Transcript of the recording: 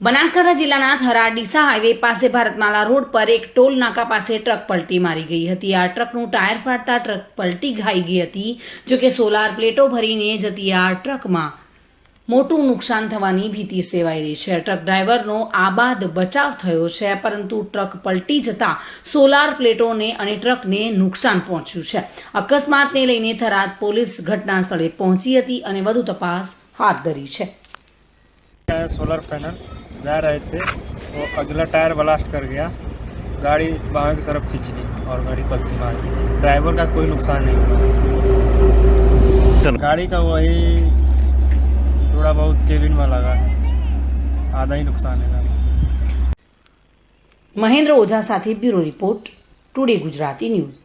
બનાસકાંઠા જિલ્લાના થરા ડીસા હાઈવે પાસે ભારતમાલા રોડ પર એક ટોલ નાકા પાસે ટ્રક પલટી મારી ગઈ હતી. આ ટ્રકનું ટાયર ફાટતા ટ્રક પલટી ખાઈ ગઈ હતી. જોકે સોલાર પ્લેટો ભરીને જતી આ ટ્રકમાં મોટું નુકસાન થવાની ભીતિ સેવાઈ રહી છે. ટ્રક ડ્રાઈવરનો આબાદ બચાવ થયો છે, પરંતુ ટ્રક પલટી જતા સોલાર પ્લેટોને અને ટ્રકને નુકસાન પહોંચ્યું છે. અકસ્માતને લઈને થરાદ પોલીસ ઘટના સ્થળે પહોંચી હતી અને વધુ તપાસ હાથ ધરી છે. સોલાર પેનલ जा रहे थे, वो अगला टायर ब्लास्ट कर गया। गाड़ी बाहर की तरफ़ खींच ली और गाड़ी पलटी मार दी। ड्राइवर का कोई नुकसान नहीं हुआ। गाड़ी का वही थोड़ा बहुत केबिन में लगा है। आधा ही नुकसान है गाड़ी। महेंद्र ओझा साथी, bureau report, today Gujarati news.